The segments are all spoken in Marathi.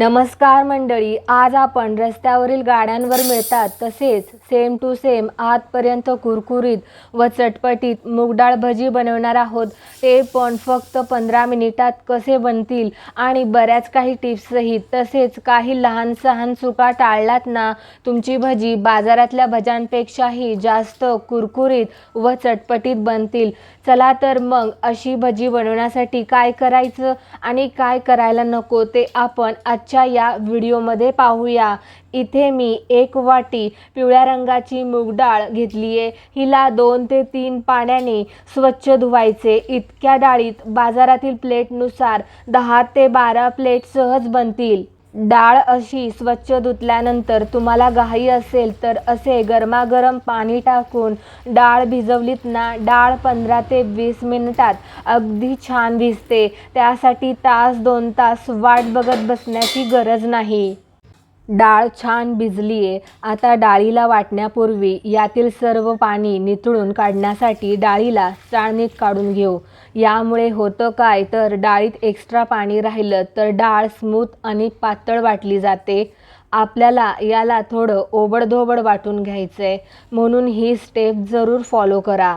नमस्कार मंडळी आज आपण रस्त्यावरील गाड्यांवर मिळतात तसेच सेम टू सेम आजपर्यंत कुरकुरीत व चटपटीत मूगडाळ भजी बनवणार आहोत. ते पण फक्त पंधरा मिनिटात कसे बनतील आणि बऱ्याच काही टिप्ससहित तसेच काही लहान सहान चुका टाळलात ना तुमची भजी बाजारातल्या भज्यांपेक्षाही जास्त कुरकुरीत व चटपटीत बनतील. चला तर मग अशी भजी बनवण्यासाठी काय करायचं आणि काय करायला नको ते आपण आजच्या या व्हिडिओमध्ये पाहूया. इथे मी एक वाटी पिवळ्या रंगाची मूग डाळ घेतली आहे हिला दोन ते तीन पाण्याने स्वच्छ धुवायचे. इतक्या डाळीत बाजारातील प्लेटनुसार दहा ते बारा प्लेट सहज बनतील. डाळ अशी स्वच्छ धुतल्यानंतर तुम्हाला घाई असेल तर असे गरमागरम पाणी टाकून डाळ भिजवलीत ना डाळ पंधरा ते वीस मिनिटात अगदी छान भिजते. त्यासाठी तास दोन तास वाट बघत बसण्याची गरज नाही. डाळ छान भिजली आहे आता डाळीला वाटण्यापूर्वी यातील सर्व पाणी नितळून काढण्यासाठी डाळीला चाळणीत काढून घेऊ. यामुळे होतं काय? तर डाळीत एक्स्ट्रा पाणी राहिलं तर डाळ स्मूथ आणि पातळ वाटली जाते. आपल्याला याला थोडं ओबडधोबड वाटून घ्यायचं आहे म्हणून ही स्टेप जरूर फॉलो करा.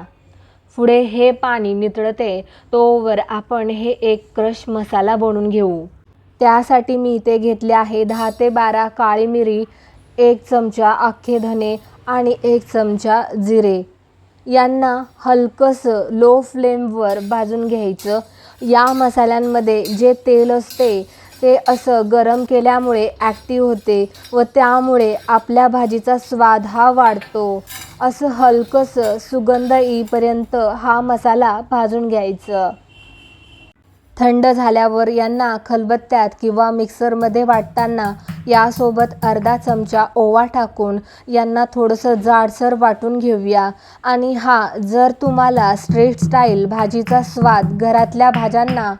पुढे हे पाणी नितळते तोवर आपण हे एक क्रश मसाला बनवून घेऊ. त्यासाठी मी इथे घेतले आहे दहा ते बारा काळी मिरी एक चमचा अख्खे धने आणि एक चमचा जिरे. यांना हलकंसं लो फ्लेमवर भाजून घ्यायचं. या मसाल्यांमध्ये जे तेल असते ते असं गरम केल्यामुळे ॲक्टिव्ह होते व त्यामुळे आपल्या भाजीचा स्वाद हा वाढतो. असं हलकंसं सुगंध येईपर्यंत हा मसाला भाजून घ्यायचं. थंड झाल्यावर यांना खलबत्त्यात किंवा मिक्सरमध्ये वाटताना यासोबत अर्धा चमचा ओवा टाकून यांना थोडंसं जाडसर वाटून घेऊया. आणि हा जर तुम्हाला स्ट्रीट स्टाईल भाजीचा स्वाद घरातल्या भाज्यांना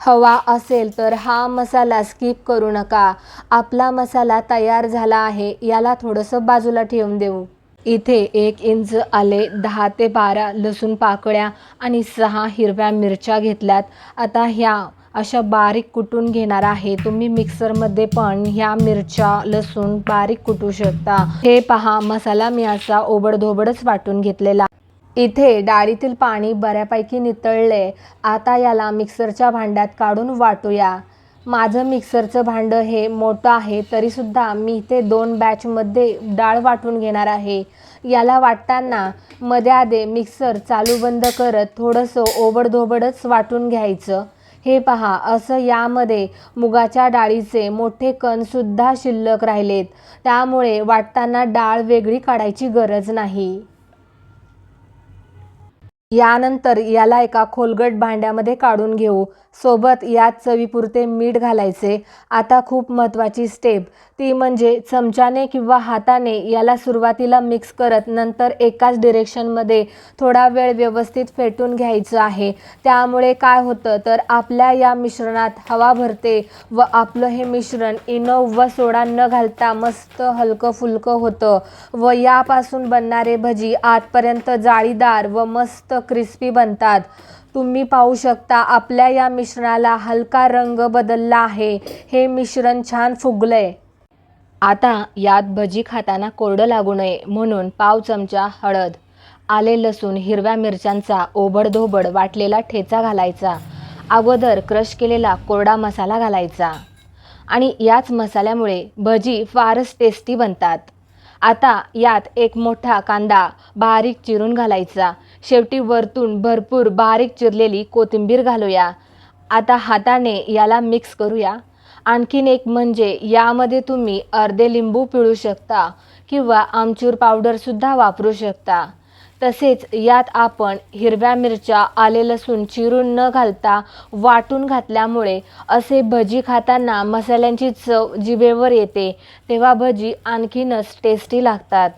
हवा असेल तर हा मसाला स्किप करू नका. आपला मसाला तयार झाला आहे याला थोडंसं बाजूला ठेवून देऊ. इथे एक इंच आले दहा ते बारा लसूण पाकळ्या आणि सहा हिरव्या मिरच्या घेतल्यात. आता ह्या अशा बारीक कुटून घेणार आहे. तुम्ही मिक्सरमध्ये पण ह्या मिरच्या लसूण बारीक कुटू शकता. हे पहा मसाला मी असा ओबडधोबडच वाटून घेतलेला. इथे डाळीतील पाणी बऱ्यापैकी नितळले. आता याला मिक्सरच्या भांड्यात काढून वाटूया. माझं मिक्सरचं भांडं हे मोठं आहे तरीसुद्धा मी ते दोन बॅचमध्ये डाळ वाटून घेणार आहे. याला वाटताना मध्ये आधे मिक्सर चालू बंद करत थोडंसं ओबडधोबडच वाटून घ्यायचं. हे पहा असं यामध्ये मुगाच्या डाळीचे मोठे कणसुद्धा शिल्लक राहिलेत. त्यामुळे वाटताना डाळ वेगळी काढायची गरज नाही. यानंतर याला एका खोलगट भांड्यामध्ये काढून घेऊ. सोबत यात चवीपुरते मीठ घालायचे. आता खूप महत्त्वाची स्टेप ती म्हणजे चमच्याने किंवा हाताने याला सुरुवातीला मिक्स करत नंतर एकाच डिरेक्शनमध्ये थोडा वेळ व्यवस्थित फेटून घ्यायचं आहे. त्यामुळे काय होतं तर आपल्या या मिश्रणात हवा भरते व आपलं हे मिश्रण इनो व सोडा न घालता मस्त हलकं फुलकं होतं. व यापासून बनणारे भजी आतपर्यंत जाळीदार व मस्त क्रिस्पी बनतात. तुम्ही पाहू शकता आपल्या या मिश्रणाला हलका रंग बदलला आहे. हे मिश्रण छान फुगलंय. आता यात भजी खाताना कोरडं लागू नये म्हणून पाव चमचा हळद आले लसूण हिरव्या मिरच्यांचा ओबडधोबड वाटलेला ठेचा घालायचा. अगोदर क्रश केलेला कोरडा मसाला घालायचा. आणि याच मसाल्यामुळे भजी फारच टेस्टी बनतात. आता यात एक मोठा कांदा बारीक चिरून घालायचा. शेवटी वरतून भरपूर बारीक चिरलेली कोथिंबीर घालूया. आता हाताने याला मिक्स करूया. आणखीन एक म्हणजे यामध्ये तुम्ही अर्धे लिंबू पिळू शकता किंवा आमचूर पावडरसुद्धा वापरू शकता. तसेच यात आपण हिरव्या मिरच्या आले लसूण चिरून न घालता वाटून घातल्यामुळे असे भजी खाताना मसाल्यांची चव जिभेवर येते. तेव्हा भजी आणखीनच टेस्टी लागतात.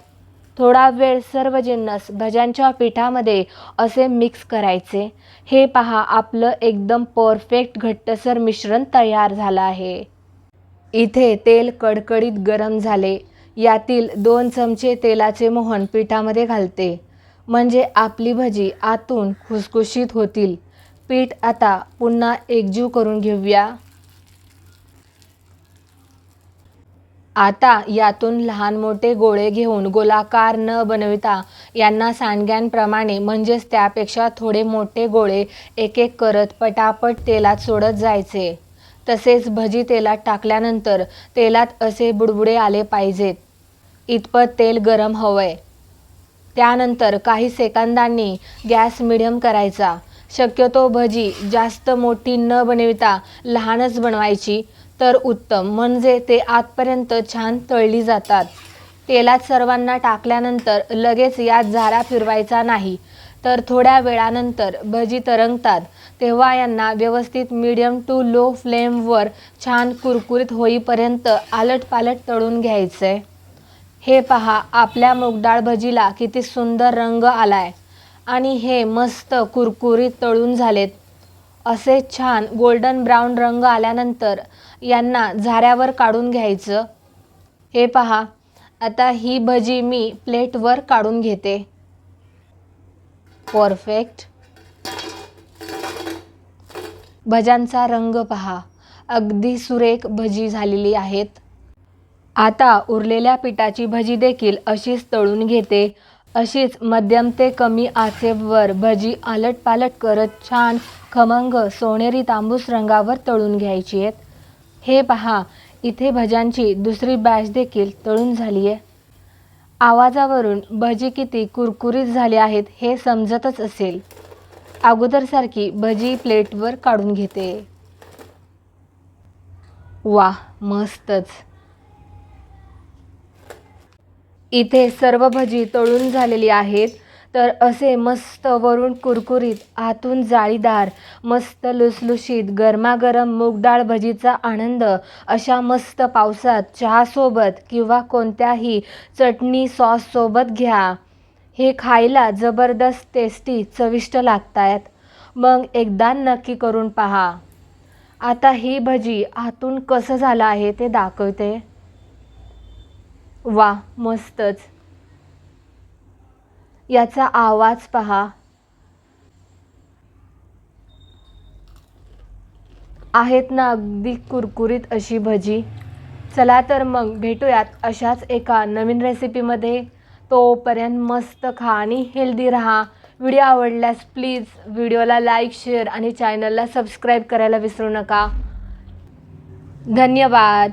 थोडा वेळ सर्व जिन्नस भज्यांच्या पिठामध्ये असे मिक्स करायचे. हे पहा आपलं एकदम परफेक्ट घट्टसर मिश्रण तयार झालं आहे. इथे तेल कडकडीत गरम झाले. यातील दोन चमचे तेलाचे मोहन पिठामध्ये घालते. म्हणजे आपली भजी आतून खुसखुशीत होतील. पीठ आता पुन्हा एकजीव करून घेऊया. आता यातून लहान मोठे गोळे घेऊन गोलाकार न बनविता यांना सांडग्यांप्रमाणे म्हणजेच त्यापेक्षा थोडे मोठे गोळे एक एक करत पटापट तेलात सोडत जायचे. तसेच भजी तेलात टाकल्यानंतर तेलात असे बुडबुडे आले पाहिजेत. इतपत तेल गरम हवंय. त्यानंतर काही सेकंदांनी गॅस मिडियम करायचा. शक्यतो भजी जास्त मोठी न बनविता लहानच बनवायची. तर उत्तम. म्हणजे ते आतपर्यंत छान तळली जातात. तेलात सर्वांना टाकल्यानंतर लगेच यात झारा फिरवायचा नाही. तर थोड्या वेळानंतर भजी तरंगतात. तेव्हा यांना व्यवस्थित मीडियम टू लो फ्लेमवर छान कुरकुरीत होईपर्यंत आलटपालट तळून घ्यायचे. हे पहा आपल्या मूगडाळ भजीला किती सुंदर रंग आलाय. आणि हे मस्त कुरकुरीत तळून झालेत. असे छान गोल्डन ब्राऊन रंग आल्यानंतर यांना झाऱ्यावर काढून घ्यायचं. हे पहा. आता ही भजी मी प्लेटवर काढून घेते. परफेक्ट. भज्यांचा रंग पहा. अगदी सुरेख भजी झालेली आहेत. आता उरलेल्या पिठाची भजी देखील अशीच तळून घेते. अशीच मध्यम ते कमी आचेवर भजी आलटपालट करत छान खमंग सोनेरी तांबूस रंगावर तळून घ्यायची आहेत. हे पहा इथे भज्यांची दुसरी बॅच देखील तळून झाली आहे आवाजावरून भजी किती कुरकुरीत झाली आहेत हे समजतच असेल. अगोदरसारखी भजी प्लेटवर काढून घेते. वा मस्तच. इथे सर्व भजी तळून झालेली आहेत. तर असे मस्त वरून कुरकुरीत आतून जाळीदार मस्त लुसलुशीत गरमागरम मूग डाळ भजीचा आनंद अशा मस्त पावसात चहासोबत किंवा कोणत्याही चटणी सॉससोबत घ्या. हे खायला जबरदस्त टेस्टी चविष्ट लागतायत. मग एकदा नक्की करून पहा. आता ही भजी आतून कसं झालं आहे ते दाखवते. वा मस्तच. याचा आवाज पहा. आहेत ना अगदी कुरकुरीत अशी भजी. चला तर मग भेटूयात अशाच एका नवीन रेसिपीमध्ये. तोपर्यंत मस्त खा आणि हेल्दी राहा. व्हिडिओ आवडल्यास प्लीज व्हिडिओला लाईक शेअर आणि चॅनलला सबस्क्राईब करायला विसरू नका. धन्यवाद.